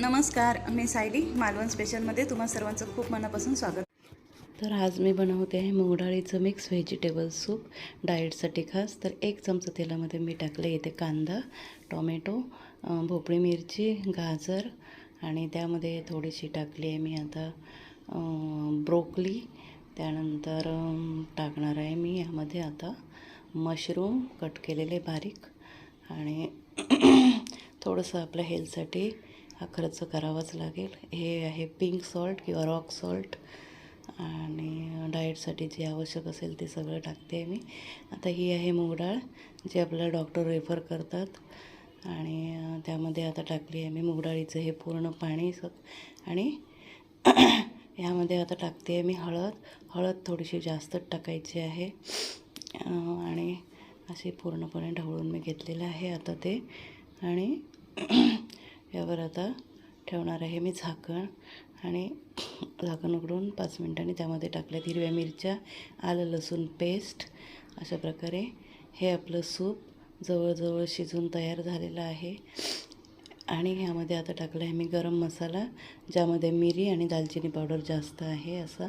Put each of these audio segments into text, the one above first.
नमस्कार मी सायली मालवण स्पेशलमध्ये तुम्हा सर्वांचं खूप मनापासून स्वागत. तर आज मी बनवते आहे मुगडाळीचं मिक्स व्हेजिटेबल सूप डाएटसाठी खास तर एक चमचा तेलामध्ये मी टाकले इथे कांदा टोमॅटो भोपळी मिरची गाजर आणि त्यामध्ये थोडीशी टाकली आहे मी आता ब्रोकली. त्यानंतर टाकणार आहे मी यामध्ये आता मशरूम कट केलेले बारीक आणि थोडंसं आपल्या हेल्थसाठी हा खर्च करावाच लागेल. हे आहे पिंक सॉल्ट किंवा रॉक सॉल्ट आणि डाएटसाठी जे आवश्यक असेल ते सगळं टाकते आहे मी. आता ही आहे मूग डाळ जे आपल्याला डॉक्टर रेफर करतात. आणि त्यामध्ये आता टाकली आहे मी मूग डाळीचं हे पूर्ण पाणी स आणि यामध्ये आता टाकते आहे मी हळद. हळद थोडीशी जास्तच टाकायची आहे. आणि असे पूर्णपणे ढवळून मी घेतलेलं आहे आता ते. आणि यावर आता ठेवणार आहे मी झाकण आणि झाकण उघडून पाच मिनिटांनी त्यामध्ये टाकल्यात हिरव्या मिरच्या आलं लसूण पेस्ट. अशा प्रकारे हे आपलं सूप जवळजवळ शिजून तयार झालेलं आहे. आणि ह्यामध्ये आता टाकलं आहे मी गरम मसाला ज्यामध्ये मिरी आणि दालचिनी पावडर जास्त आहे असा.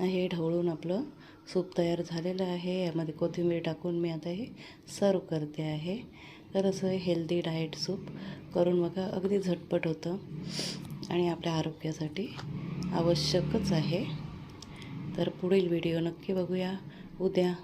हे ढवळून आपलं सूप तयार झालेलं आहे. यामध्ये कोथिंबीर टाकून मी आता हे सर्व करते आहे. तर असं हेल्दी डाएट सूप करून बघा अगदी झटपट होतं. आणि आपल्या आरोग्यासाठी आवश्यकच आहे. तर पुढील व्हिडिओ नक्की बघूया. उद्या.